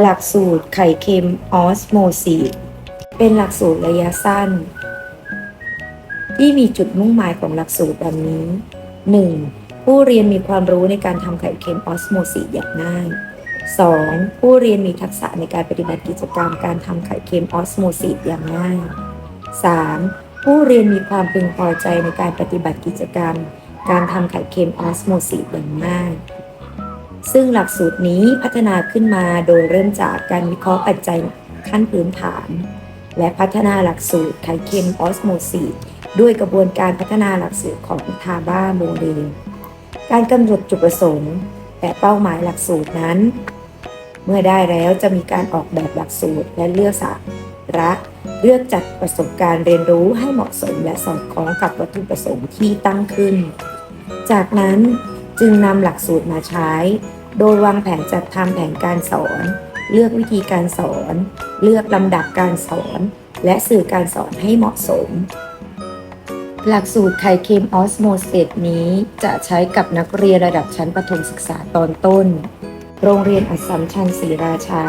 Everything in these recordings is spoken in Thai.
หลักสูตรไข่เค็มออสโมซิสเป็นหลักสูตรระยะสั้น ที่มีจุดมุ่งหมายของหลักสูตรดังนี้ 1. ผู้เรียนมีความรู้ในการทำไข่เค็มออสโมซิสอย่างง่าย 2. ผู้เรียนมีทักษะในการปฏิบัติกิจกรรมการทำไข่เค็มออสโมซิสอย่างง่าย 3. ผู้เรียนมีความพึงพอใจในการปฏิบัติกิจกรรม การทำไข่เค็มออสโมซิสอย่างง่าย ซึ่งหลักสูตรนี้พัฒนาขึ้นมาโดยเริ่มจากการวิเคราะห์ปัจจัยขั้นพื้นฐาน และพัฒนาหลักสูตรไข่เค็มออสโมซิสด้วยกระบวนการพัฒนาหลักสูตรของทาบ้าโมเดลการกำหนดจุดประสงค์และเป้าหมายหลักสูตรนั้น เมื่อได้แล้วจะมีการออกแบบหลักสูตรและเลือกสาระเลือกจัดประสบการณ์เรียนรู้ให้เหมาะสมและสอดคล้องกับวัตถุประสงค์ที่ตั้งขึ้น จากนั้นจึงนำหลักสูตรมาใช้ โดยวางแผนจัดทำแผนการสอน เลือกวิธีการสอน เลือกลำดับการสอน และสื่อการสอนให้เหมาะสม หลักสูตรไข่เค็มออสโมเซตนี้จะใช้กับนักเรียนระดับชั้นประถมศึกษาตอนต้น โรงเรียนอัสสัมชัญศรีราชา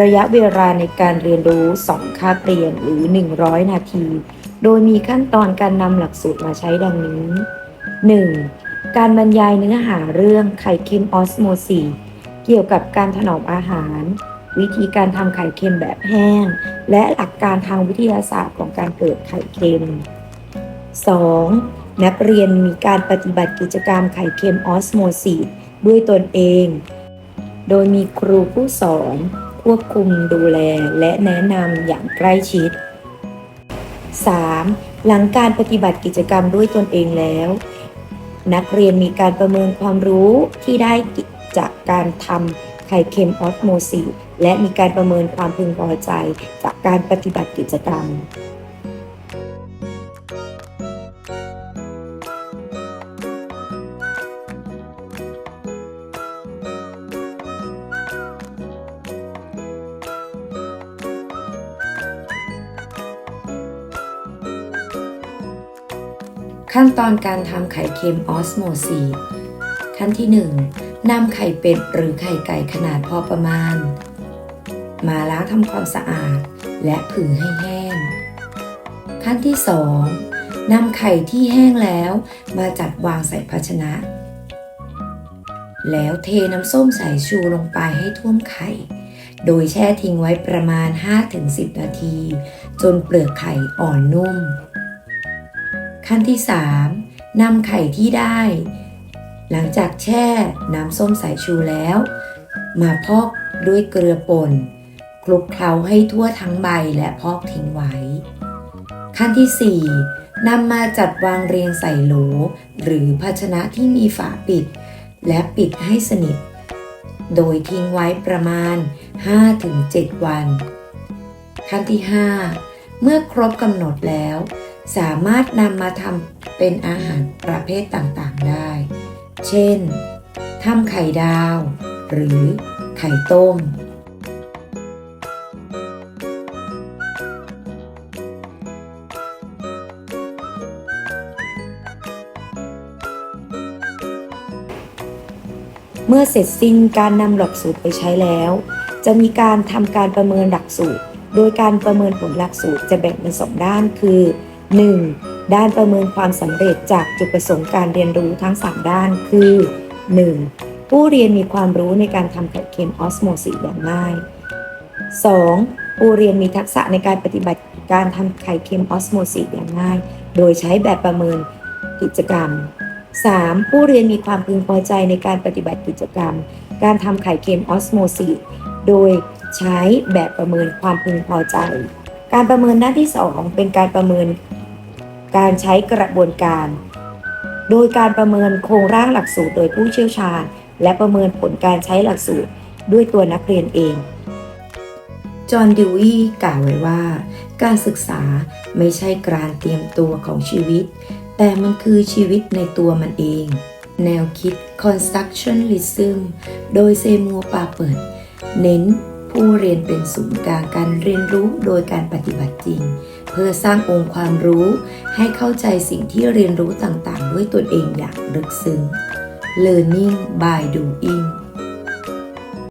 ระยะเวลาในการเรียนรู้ 2 คาบเรียนหรือ 100 นาที โดยมีขั้นตอนการนำหลักสูตรมาใช้ดังนี้ 1. การบรรยายเนื้อหาเรื่องไข่เค็มออสโมซีเกี่ยวกับการถนอมอาหาร วิธีการทำไข่เค็มแบบแห้ง และหลักการทางวิทยาศาสตร์ของการเกิดไข่เค็ม 2. นักเรียนมีการปฏิบัติกิจกรรมไข่เค็มออสโมซีสด้วยตนเอง โดยมีครูผู้สอน ควบคุมดูแลและแนะนำอย่างใกล้ชิด 3. หลังการปฏิบัติกิจกรรมด้วยตนเองแล้ว นักเรียนมีการประเมินความรู้ที่ได้จากการทำไข่เค็มออสโมซิสและมีการประเมินความพึงพอใจจากการปฏิบัติกิจกรรม ขั้นตอนการทำไข่เค็มออสโมซีสขั้นที่ 1. นำไข่เป็ดหรือไข่ไก่ขนาดพอประมาณ มาล้างทำความสะอาดและผึ่งให้แห้ง ขั้นที่ 2. นำไข่ที่แห้งแล้วมาจัดวางใส่ภาชนะ แล้วเทน้ำส้มสายชูลงไปให้ท่วมไข่ โดยแช่ทิ้งไว้ประมาณ 5-10 นาที จนเปลือกไข่อ่อนนุ่ม ขั้นที่ 3. นำไข่ที่ได้ หลังจากแช่น้ำส้มสายชูแล้ว มาพอกด้วยเกลือป่นคลุกเคล้าให้ทั่วทั้งใบและพอกทิ้งไว้ ขั้นที่ 4. นำมาจัดวางเรียงใส่โหล หรือภาชนะที่มีฝาปิด และปิดให้สนิท โดยทิ้งไว้ประมาณ 5-7 วัน ขั้นที่ 5 เมื่อครบกำหนดแล้ว สามารถนำมาทำเป็นอาหารประเภทต่างๆได้ เช่น ทำไข่ดาว หรือไข่ต้ม เมื่อเสร็จสิ้นการนำหลักสูตรไปใช้แล้ว จะมีการทำการประเมินหลักสูตร โดยการประเมินผลหลักสูตรจะแบ่งเป็นสองด้านคือ 1. ด้านประเมินความสำเร็จจากจุดประสงค์การเรียนรู้ทั้ง 3 ด้านคือ 1. ผู้เรียนมีความรู้ในการทำไข่เค็มออสโมซิสอย่างง่าย 2. ผู้เรียนมีทักษะในการปฏิบัติการทำไข่เค็มออสโมซิสอย่างง่าย โดยใช้แบบประเมินกิจกรรม 3. ผู้เรียนมีความพึงพอใจในการปฏิบัติกิจกรรม การทำไข่เค็มออสโมซิสโดยใช้แบบประเมินความพึงพอใจ การประเมินหน้าที่ 2 เป็นการประเมิน การใช้กระบวนการ โดยการประเมินโครงร่างหลักสูตรโดยผู้เชี่ยวชาญ และประเมินผลการใช้หลักสูตรด้วยตัวนักเรียนเอง จอห์นดิวีกล่าวไว้ว่า การศึกษาไม่ใช่การเตรียมตัวของชีวิต แต่มันคือชีวิตในตัวมันเอง แนวคิด Constructionism โดยเซมัวปาเปิด เน้นผู้เรียนเป็นศูนย์กลางการเรียนรู้โดยการปฏิบัติจริง เพื่อสร้างองค์ความรู้ให้เข้าใจสิ่งที่เรียนรู้ต่างๆ ด้วยตนเองอย่างลึกซึ้ง Learning by doing